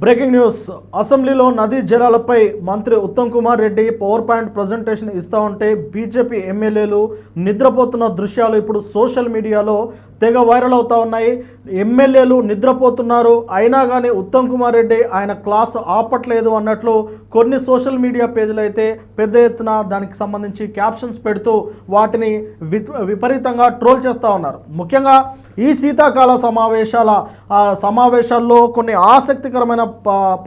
Breaking news. అసెంబ్లీలో నదీ జలాలపై మంత్రి Uttam Kumar Reddy power point presentation ఇస్తా ఉంటే బీజేపీ ఎమ్మెల్యేలు నిద్రపోతున్న దృశ్యాలు ఇప్పుడు సోషల్ మీడియాలో తెగ వైరల్ అవుతా ఉన్నాయి. ఎమ్మెల్యేలు నిద్రపోతున్నారు. అయినా కానీ ఉత్తమ్ కుమార్ రెడ్డి ఆయన క్లాస్ ఆపట్లేదు అన్నట్లు కొన్ని సోషల్ మీడియా పేజీలు అయితే పెద్ద ఎత్తున దానికి సంబంధించి క్యాప్షన్స్ పెడుతూ వాటిని వి- విపరీతంగా ట్రోల్ చేస్తూ ఉన్నారు. ముఖ్యంగా ఈ శీతాకాల సమావేశాల సమావేశాల్లో కొన్ని ఆసక్తికరమైన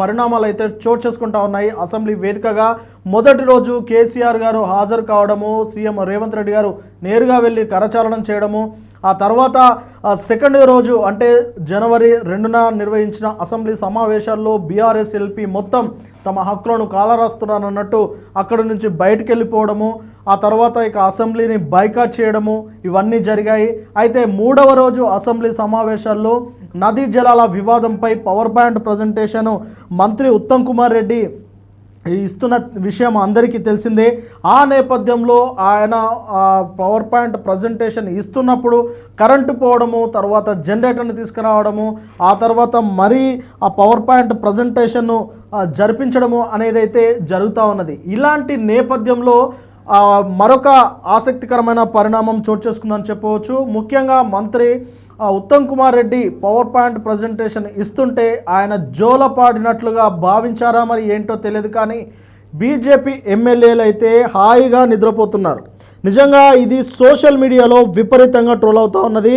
పరిణామాలు అయితే చోటు చేసుకుంటా ఉన్నాయి. అసెంబ్లీ వేదికగా మొదటి రోజు కేసీఆర్ గారు హాజరు కావడము సీఎం రేవంత్ రెడ్డి గారు నేరుగా వెళ్ళి కరచాలనం చేయడము ఆ తర్వాత సెకండ్ రోజు అంటే జనవరి రెండున నిర్వహించిన అసెంబ్లీ సమావేశాల్లో బీఆర్ఎస్ ఎల్పీ మొత్తం తమ హక్కులను కాలరాస్తున్నారన్నట్టు అక్కడి నుంచి బయటకు వెళ్ళిపోవడము ఆ తర్వాత ఇక అసెంబ్లీని బైకాట్ చేయడము ఇవన్నీ జరిగాయి. అయితే మూడవ రోజు అసెంబ్లీ సమావేశాల్లో నదీ జలాల వివాదంపై పవర్ పాయింట్ ప్రజెంటేషన్ మంత్రి ఉత్తమ్ కుమార్ రెడ్డి ఇస్తున్న విషయం అందరికీ తెలిసిందే. ఆ నేపథ్యంలో ఆయన పవర్ పాయింట్ ప్రజెంటేషన్ ఇస్తున్నప్పుడు కరెంటు పోవడము తర్వాత జనరేటర్ని తీసుకురావడము ఆ తర్వాత మరీ ఆ పవర్ పాయింట్ ప్రజెంటేషన్ను జరిపించడము అనేది అయితే జరుగుతూ ఉన్నది. ఇలాంటి నేపథ్యంలో మరొక ఆసక్తికరమైన పరిణామం చోటు చేసుకుందని చెప్పవచ్చు. ముఖ్యంగా మంత్రి Uttam Kumar Reddy power point presentation ఇస్తుంటే ఆయన జోలపాడినట్లుగా భావించారా మరి ఏంటో తెలియదు కానీ బీజేపీ ఎమ్మెల్యేలు అయితే హాయిగా నిద్రపోతున్నారు. నిజంగా ఇది సోషల్ మీడియాలో విపరీతంగా ట్రోల్ అవుతూ ఉన్నది.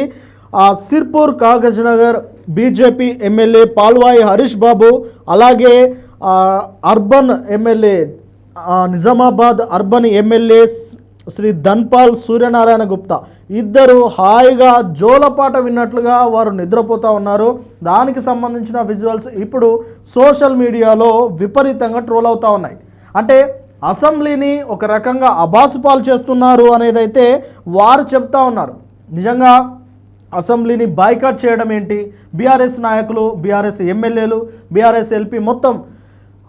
ఆ, సిర్పూర్ కాగజ్ నగర్ బీజేపీ ఎమ్మెల్యే పాల్వాయి హరీష్ బాబు అలాగే urban MLA Nizamabad urban MLA Shri Dhanpal Suryanarayana Gupta. ఇద్దరు హాయిగా జోలపాట విన్నట్లుగా వారు నిద్రపోతూ ఉన్నారు. దానికి సంబంధించిన విజువల్స్ ఇప్పుడు సోషల్ మీడియాలో విపరీతంగా ట్రోల్ అవుతూ ఉన్నాయి. అంటే అసెంబ్లీని ఒక రకంగా అబాసుపాలు చేస్తున్నారు అనేదైతే వారు చెప్తా ఉన్నారు. నిజంగా అసెంబ్లీని బాయ్కాట్ చేయడం ఏంటి? బీఆర్ఎస్ నాయకులు బీఆర్ఎస్ ఎమ్మెల్యేలు బీఆర్ఎస్ ఎల్పీ మొత్తం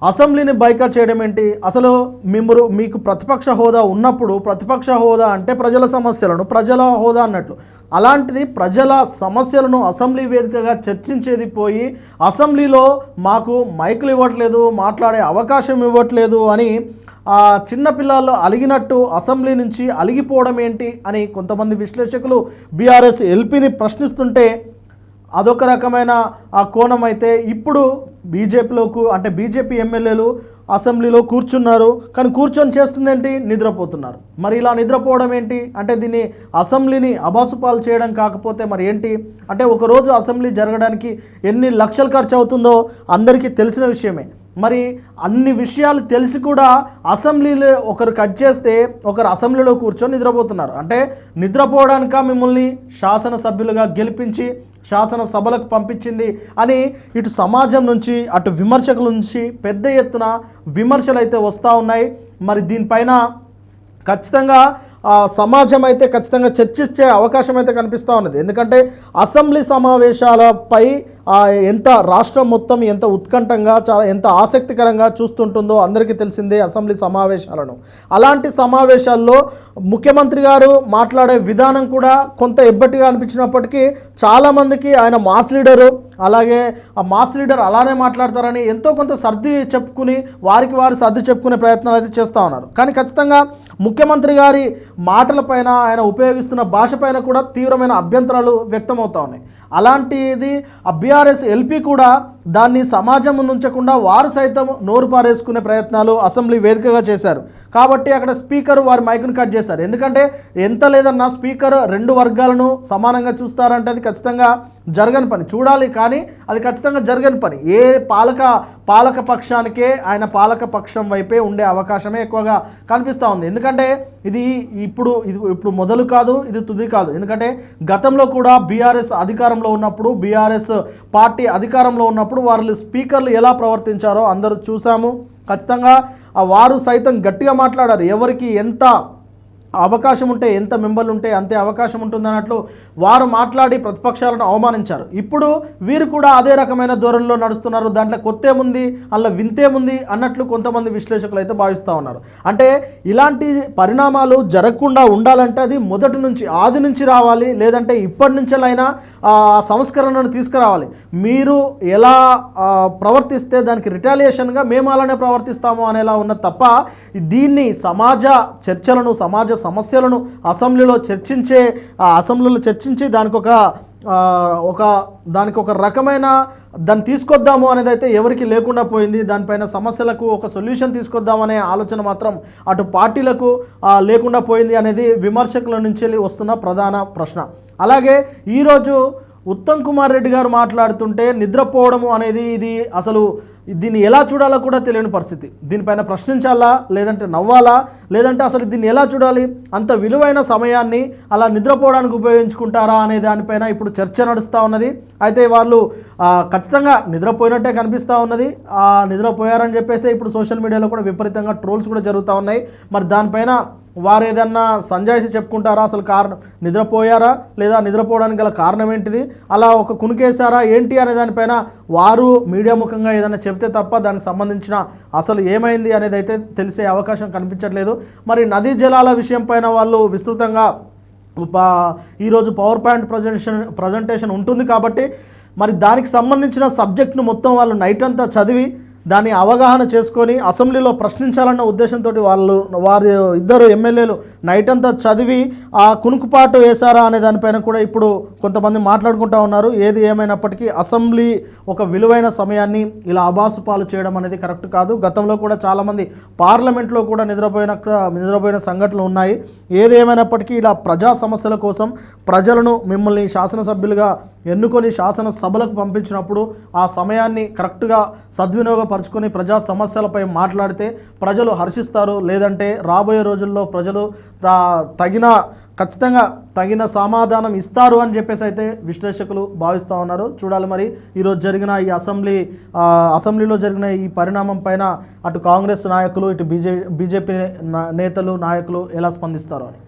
అసెంబ్లీని బైకాట్ చేయడం ఏంటి? అసలు మిమ్మరు మీకు ప్రతిపక్ష హోదా ఉన్నప్పుడు ప్రతిపక్ష హోదా అంటే ప్రజల సమస్యలను ప్రజల హోదా అన్నట్లు. అలాంటిది ప్రజల సమస్యలను అసెంబ్లీ వేదికగా చర్చించేది పోయి అసెంబ్లీలో మాకు మైకులు ఇవ్వట్లేదు మాట్లాడే అవకాశం ఇవ్వట్లేదు అని ఆ చిన్నపిల్లల్లో అలిగినట్టు అసెంబ్లీ నుంచి అలిగిపోవడం ఏంటి అని కొంతమంది విశ్లేషకులు బీఆర్ఎస్ ఎల్పీని ప్రశ్నిస్తుంటే అదొక రకమైన ఆ కోణం అయితే ఇప్పుడు బీజేపీలోకి అంటే బీజేపీ ఎమ్మెల్యేలు అసెంబ్లీలో కూర్చున్నారు. కానీ కూర్చొని చేస్తుంది ఏంటి నిద్రపోతున్నారు. మరి ఇలా నిద్రపోవడం ఏంటి? అంటే దీన్ని అసెంబ్లీని అబాసుపాలు చేయడం కాకపోతే మరి ఏంటి? అంటే ఒకరోజు అసెంబ్లీ జరగడానికి ఎన్ని లక్షలు ఖర్చు అవుతుందో అందరికీ తెలిసిన విషయమే. మరి అన్ని విషయాలు తెలిసి కూడా అసెంబ్లీలో ఒకరు కట్ చేస్తే ఒకరు అసెంబ్లీలో కూర్చొని నిద్రపోతున్నారు. అంటే నిద్రపోవడానిక మిమ్మల్ని శాసనసభ్యులుగా గెలిపించి శాసనసభలకు పంపించింది అని ఇటు సమాజం నుంచి అటు విమర్శకుల నుంచి పెద్ద ఎత్తున విమర్శలు అయితే వస్తూ ఉన్నాయి. మరి దీనిపైన ఖచ్చితంగా సమాజం అయితే ఖచ్చితంగా చర్చించే అవకాశం అయితే కనిపిస్తూ ఉన్నది. ఎందుకంటే అసెంబ్లీ సమావేశాలపై ఎంత రాష్ట్రం మొత్తం ఎంత ఉత్కంఠంగా చాలా ఎంత ఆసక్తికరంగా చూస్తుంటుందో అందరికీ తెలిసిందే అసెంబ్లీ సమావేశాలను. అలాంటి సమావేశాల్లో ముఖ్యమంత్రి గారు మాట్లాడే విధానం కూడా కొంత ఎబ్బటిగా అనిపించినప్పటికీ చాలామందికి ఆయన మాస్ లీడరు అలాగే ఆ మాస్ లీడర్ అలానే మాట్లాడతారని ఎంతో కొంత సర్ది చెప్పుకుని వారికి వారు సర్ది చెప్పుకునే ప్రయత్నాలు అయితే చేస్తూ ఉన్నారు. కానీ ఖచ్చితంగా ముఖ్యమంత్రి గారి మాటలపైన ఆయన ఉపయోగిస్తున్న భాష పైన కూడా తీవ్రమైన అభ్యంతరాలు వ్యక్తమవుతా ఉన్నాయి. అలాంటిది ఆ బీఆర్ఎస్ ఎల్పీ కూడా దాన్ని సమాజం నుంచకుండా వారు సైతం నోరు పారేసుకునే ప్రయత్నాలు అసెంబ్లీ వేదికగా చేశారు. కాబట్టి అక్కడ స్పీకర్ వారి మైకును కట్ చేశారు. ఎందుకంటే ఎంత లేదన్నా స్పీకర్ రెండు వర్గాలను సమానంగా చూస్తారంటే అది ఖచ్చితంగా జరగని పని. చూడాలి కానీ అది ఖచ్చితంగా జరగని పని. ఏ పాలక పాలక పక్షానికే ఆయన పాలక పక్షం వైపే ఉండే అవకాశమే ఎక్కువగా కనిపిస్తూ ఉంది. ఎందుకంటే ఇది ఇప్పుడు ఇది ఇప్పుడు మొదలు కాదు ఇది తుది కాదు. ఎందుకంటే గతంలో కూడా బీఆర్ఎస్ అధికారంలో ఉన్నప్పుడు బీఆర్ఎస్ పార్టీ అధికారంలో ఉన్నప్పుడు వాళ్ళు స్పీకర్లు ఎలా ప్రవర్తించారో అందరూ చూసాము ఖచ్చితంగా వారు సైతం గట్టిగా మాట్లాడారు. ఎవరికి ఎంత అవకాశం ఉంటే ఎంత మెంబర్లు ఉంటే అంతే అవకాశం ఉంటుంది అన్నట్లు వారు మాట్లాడి ప్రతిపక్షాలను అవమానించారు. ఇప్పుడు వీరు కూడా అదే రకమైన ధోరణిలో నడుస్తున్నారు. దాంట్లో కొత్తేముంది అలా వింతేముంది అన్నట్లు కొంతమంది విశ్లేషకులు అయితే భావిస్తూ ఉన్నారు. అంటే ఇలాంటి పరిణామాలు జరగకుండా ఉండాలంటే అది మొదటి నుంచి ఆది నుంచి రావాలి. లేదంటే ఇప్పటి నుంచేలైనా సంస్కరణను తీసుకురావాలి. మీరు ఎలా ప్రవర్తిస్తే దానికి రిటాలియేషన్గా మేము అలానే ప్రవర్తిస్తాము అనేలా ఉన్న తప్ప దీన్ని సమాజ చర్చలను సమాజ సమస్యలను అసెంబ్లీలో చర్చించే ఆ అసెంబ్లీలో చర్చించి దానికి ఒక ఒక దానికి ఒక రకమైన దాన్ని తీసుకొద్దాము అనేది అయితే ఎవరికి లేకుండా పోయింది. దానిపైన సమస్యలకు ఒక సొల్యూషన్ తీసుకొద్దామనే ఆలోచన మాత్రం అటు పార్టీలకు లేకుండా పోయింది అనేది విమర్శకుల నుంచి వస్తున్న ప్రధాన ప్రశ్న. అలాగే ఈరోజు ఉత్తమ్ కుమార్ రెడ్డి గారు మాట్లాడుతుంటే నిద్రపోవడము అనేది ఇది అసలు దీన్ని ఎలా చూడాలో కూడా తెలియని పరిస్థితి. దీనిపైన ప్రశ్నించాలా? లేదంటే నవ్వాలా? లేదంటే అసలు దీన్ని ఎలా చూడాలి? అంత విలువైన సమయాన్ని అలా నిద్రపోవడానికి ఉపయోగించుకుంటారా అనే దానిపైన ఇప్పుడు చర్చ నడుస్తూ ఉన్నది. అయితే వాళ్ళు ఖచ్చితంగా నిద్రపోయినట్టే కనిపిస్తూ ఉన్నది. నిద్రపోయారని చెప్పేసి ఇప్పుడు సోషల్ మీడియాలో కూడా విపరీతంగా ట్రోల్స్ కూడా జరుగుతూ ఉన్నాయి. మరి దానిపైన వారు ఏదన్నా సంజాయిషి చెప్పుకుంటారా? అసలు కారణం నిద్రపోయారా? లేదా నిద్రపోవడానికి గల కారణం ఏంటిది? అలా ఒక కునికేశారా? ఏంటి అనే దానిపైన వారు మీడియా ముఖంగా ఏదైనా చెప్తే తప్ప దానికి సంబంధించిన అసలు ఏమైంది అనేది అయితే తెలిసే అవకాశం కనిపించట్లేదు. మరి నదీ జలాల విషయం పైన వాళ్ళు విస్తృతంగా ఈరోజు పవర్ పాయింట్ ప్రజెంటేషన్ ప్రజెంటేషన్ ఉంటుంది కాబట్టి మరి దానికి సంబంధించిన సబ్జెక్ట్ను మొత్తం వాళ్ళు నైట్ అంతా చదివి దాన్ని అవగాహన చేసుకొని అసెంబ్లీలో ప్రశ్నించాలన్న ఉద్దేశంతో వాళ్ళు వారి ఇద్దరు ఎమ్మెల్యేలు నైట్ అంతా చదివి ఆ కునుకుపాటు వేశారా అనే దానిపైన కూడా ఇప్పుడు కొంతమంది మాట్లాడుకుంటా ఉన్నారు. ఏది ఏమైనప్పటికీ అసెంబ్లీ ఒక విలువైన సమయాన్ని ఇలా అబాసు పాలు చేయడం అనేది కరెక్ట్ కాదు. గతంలో కూడా చాలామంది పార్లమెంట్లో కూడా నిద్రపోయిన నిద్రపోయిన సంఘటనలు ఉన్నాయి. ఏది ఏమైనప్పటికీ ఇలా ప్రజా సమస్యల కోసం ప్రజలను మిమ్మల్ని శాసనసభ్యులుగా ఎన్నుకొని శాసనసభలకు పంపించినప్పుడు ఆ సమయాన్ని కరెక్ట్గా సద్వినియోగపరుచుకొని ప్రజా సమస్యలపై మాట్లాడితే ప్రజలు హర్షిస్తారు. లేదంటే రాబోయే రోజుల్లో ప్రజలు తగిన ఖచ్చితంగా తగిన సమాధానం ఇస్తారు అని చెప్పేసి అయితే విశ్లేషకులు భావిస్తూ ఉన్నారు. చూడాలి మరి ఈరోజు జరిగిన ఈ అసెంబ్లీ అసెంబ్లీలో జరిగిన ఈ పరిణామం పైన అటు కాంగ్రెస్ నాయకులు ఇటు బీజే బీజేపీ నేతలు నాయకులు ఎలా స్పందిస్తారు అని.